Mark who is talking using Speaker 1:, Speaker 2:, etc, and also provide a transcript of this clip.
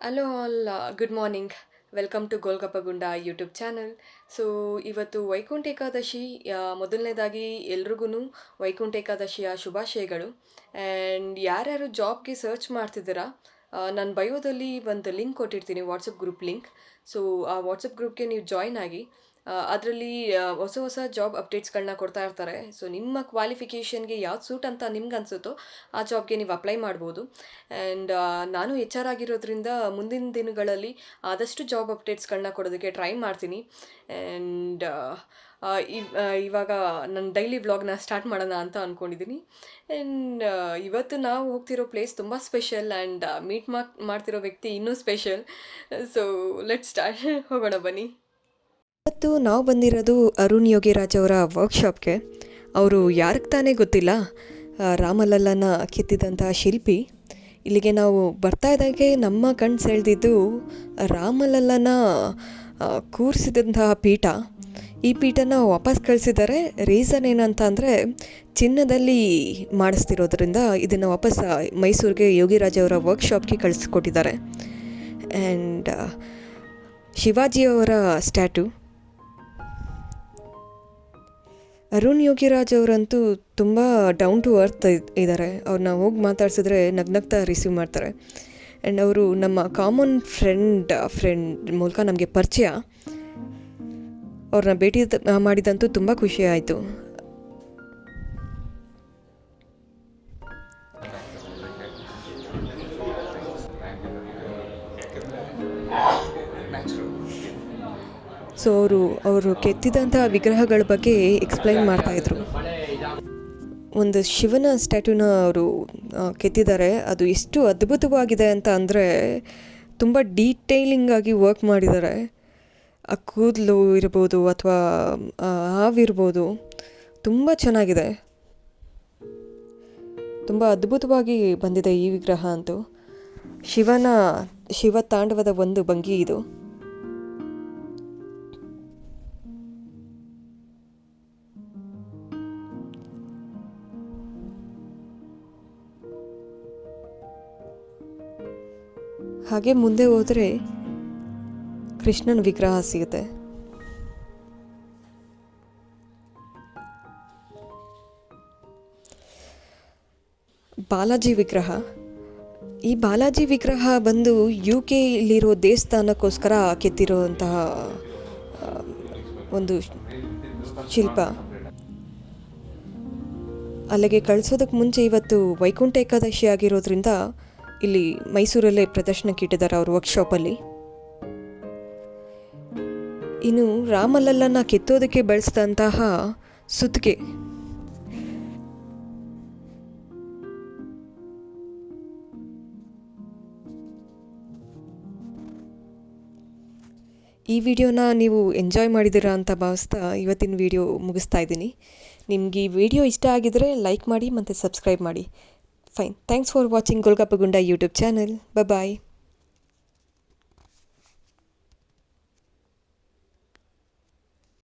Speaker 1: Hello all good morning welcome to Golgappagunda YouTube channel so ಇವತ್ತು ವೈಕುಂಠ ಏಕಾದಶಿ ಮೊದಲನೇದಾಗಿ ಎಲ್ರಿಗೂ ವೈಕುಂಠ ಏಕಾದಶಿಯ ಶುಭಾಶಯಗಳು. ಆ್ಯಂಡ್ ಯಾರ್ಯಾರು ಜಾಬ್ಗೆ ಸರ್ಚ್ ಮಾಡ್ತಿದ್ದೀರಾ ನನ್ನ ಬಯೋದಲ್ಲಿ ಒಂದು ಲಿಂಕ್ ಕೊಟ್ಟಿರ್ತೀನಿ ವಾಟ್ಸಪ್ ಗ್ರೂಪ್ ಲಿಂಕ್ ಸೊ ಆ ವಾಟ್ಸಪ್ ಗ್ರೂಪ್ಗೆ ನೀವು ಜಾಯ್ನ್ ಆಗಿ ಅದರಲ್ಲಿ ಹೊಸ ಹೊಸ ಜಾಬ್ ಅಪ್ಡೇಟ್ಸ್ಗಳನ್ನ ಕೊಡ್ತಾ ಇರ್ತಾರೆ. ಸೊ ನಿಮ್ಮ ಕ್ವಾಲಿಫಿಕೇಷನ್ಗೆ ಯಾವ್ದು ಸೂಟ್ ಅಂತ ನಿಮ್ಗೆ ಅನಿಸುತ್ತೋ, ಆ ಜಾಬ್ಗೆ ನೀವು ಅಪ್ಲೈ ಮಾಡ್ಬೋದು. ಆ್ಯಂಡ್ ನಾನು ಎಚ್ ಆರ್ ಆಗಿರೋದ್ರಿಂದ ಮುಂದಿನ ದಿನಗಳಲ್ಲಿ ಆದಷ್ಟು ಜಾಬ್ ಅಪ್ಡೇಟ್ಸ್ಗಳನ್ನ ಕೊಡೋದಕ್ಕೆ ಟ್ರೈ ಮಾಡ್ತೀನಿ. ಆ್ಯಂಡ್ ಇವಾಗ ನನ್ನ ಡೈಲಿ ವ್ಲಾಗ್ನ ಸ್ಟಾರ್ಟ್ ಮಾಡೋಣ ಅಂತ ಅಂದ್ಕೊಂಡಿದ್ದೀನಿ ಆ್ಯಂಡ್ ಇವತ್ತು ನಾವು ಹೋಗ್ತಿರೋ ಪ್ಲೇಸ್ ತುಂಬ ಸ್ಪೆಷಲ್ ಆ್ಯಂಡ್ ಮೀಟ್ ಮಾಡ್ತಿರೋ ವ್ಯಕ್ತಿ ಇನ್ನೂ ಸ್ಪೆಷಲ್ ಸೊ ಲೆಟ್ ಸ್ಟಾರ್ಟ್ ಹೋಗೋಣ ಬನ್ನಿ. ಇವತ್ತು ನಾವು ಬಂದಿರೋದು ಅರುಣ್ ಯೋಗಿರಾಜ್ ಅವರ ವರ್ಕ್ಶಾಪ್ಗೆ ಅವರು ಯಾರಿಗೆ ತಾನೇ ಗೊತ್ತಿಲ್ಲ ರಾಮಲಲ್ಲನ ಕೆತ್ತಿದಂತಹ ಶಿಲ್ಪಿ. ಇಲ್ಲಿಗೆ ನಾವು ಬರ್ತಾ ಇದ್ದಾಗೆ ನಮ್ಮ ಕಣ್ಣು ಸೆಳೆದಿದ್ದು ರಾಮಲಲ್ಲನ ಕೂರಿಸಿದಂತಹ ಪೀಠ. ಈ ಪೀಠನ ವಾಪಸ್ ಕಳಿಸಿದ್ದಾರೆ ರೀಸನ್ ಏನಂತ ಅಂದರೆ ಚಿನ್ನದಲ್ಲಿ ಮಾಡಿಸ್ತಿರೋದ್ರಿಂದ ಇದನ್ನು ವಾಪಸ್ ಮೈಸೂರಿಗೆ ಯೋಗಿರಾಜ್ ಅವರ ವರ್ಕ್ಶಾಪ್ಗೆ ಕಳಿಸ್ಕೊಟ್ಟಿದ್ದಾರೆ. ಆ್ಯಂಡ್ ಶಿವಾಜಿಯವರ ಸ್ಟ್ಯಾಟು ಅರುಣ್ ಯೋಗಿರಾಜ್ ಅವರಂತೂ ತುಂಬ ಡೌನ್ ಟು ಅರ್ತ್ ಇದ್ದಾರೆ ಅವ್ರನ್ನ ಹೋಗಿ ಮಾತಾಡ್ಸಿದ್ರೆ ನಗ್ನಗ್ತಾ ರಿಸೀವ್ ಮಾಡ್ತಾರೆ. ಆ್ಯಂಡ್ ಅವರು ನಮ್ಮ ಕಾಮನ್ ಫ್ರೆಂಡ್ ಫ್ರೆಂಡ್ ಮೂಲಕ ನಮಗೆ ಪರಿಚಯ. ಅವ್ರನ್ನ ಭೇಟಿ ಮಾಡಿದಂತೂ ತುಂಬ ಖುಷಿ ಆಯಿತು. ಸೊ ಅವರು ಅವರು ಕೆತ್ತಿದಂಥ ವಿಗ್ರಹಗಳ ಬಗ್ಗೆ ಎಕ್ಸ್ಪ್ಲೈನ್ ಮಾಡ್ತಾಯಿದ್ರು ಒಂದು ಶಿವನ ಸ್ಟ್ಯಾಟ್ಯೂನ ಅವರು ಕೆತ್ತಿದ್ದಾರೆ. ಅದು ಎಷ್ಟು ಅದ್ಭುತವಾಗಿದೆ ಅಂತ ಅಂದರೆ ತುಂಬ ಡೀಟೇಲಿಂಗ್ ವರ್ಕ್ ಮಾಡಿದ್ದಾರೆ. ಆ ಕೂದಲು ಇರ್ಬೋದು ಅಥವಾ ಹಾವಿರ್ಬೋದು ತುಂಬ ಚೆನ್ನಾಗಿದೆ. ತುಂಬ ಅದ್ಭುತವಾಗಿ ಬಂದಿದೆ ಈ ವಿಗ್ರಹ ಅಂತೂ. ಶಿವನ, ಶಿವ ತಾಂಡವದ ಒಂದು ಭಂಗಿ ಇದು. ಹಾಗೆ ಮುಂದೆ ಹೋದರೆ ಕೃಷ್ಣನ ವಿಗ್ರಹ ಸಿಗುತ್ತೆ. ಬಾಲಾಜಿ ವಿಗ್ರಹ. ಈ ಬಾಲಾಜಿ ವಿಗ್ರಹ ಬಂದು ಯು ಕೆಲಿರೋ ದೇವಸ್ಥಾನಕ್ಕೋಸ್ಕರ ಕೆತ್ತಿರುವಂತಹ, ಒಂದು ಶಿಲ್ಪ. ಅಲ್ಲಿಗೆ ಕಳಿಸೋದಕ್ಕೆ ಮುಂಚೆ ಇವತ್ತು ವೈಕುಂಠ ಏಕಾದಶಿ ಆಗಿರೋದ್ರಿಂದ ಇಲ್ಲಿ ಮೈಸೂರಲ್ಲೇ ಪ್ರದರ್ಶನಕ್ಕೆ ಇಟ್ಟಿದ್ದಾರೆ ಅವ್ರ ವರ್ಕ್ಶಾಪಲ್ಲಿ ಇನ್ನು ರಾಮಲಲ್ಲನ ಕೆತ್ತೋದಕ್ಕೆ ಬಳಸಿದಂತಹ ಸುತ್ತಿಗೆ ಈ ವಿಡಿಯೋನ ನೀವು ಎಂಜಾಯ್ ಮಾಡಿದ್ದೀರಾ ಅಂತ ಭಾವಿಸ್ತಾ ಇವತ್ತಿನ ವಿಡಿಯೋ ಮುಗಿಸ್ತಾ ಇದ್ದೀನಿ. ನಿಮಗೆ ಈ ವಿಡಿಯೋ ಇಷ್ಟ ಆಗಿದರೆ ಲೈಕ್ ಮಾಡಿ ಮತ್ತು ಸಬ್ಸ್ಕ್ರೈಬ್ ಮಾಡಿ. Fine. Thanks for watching Golga Pagunda YouTube channel. Bye bye.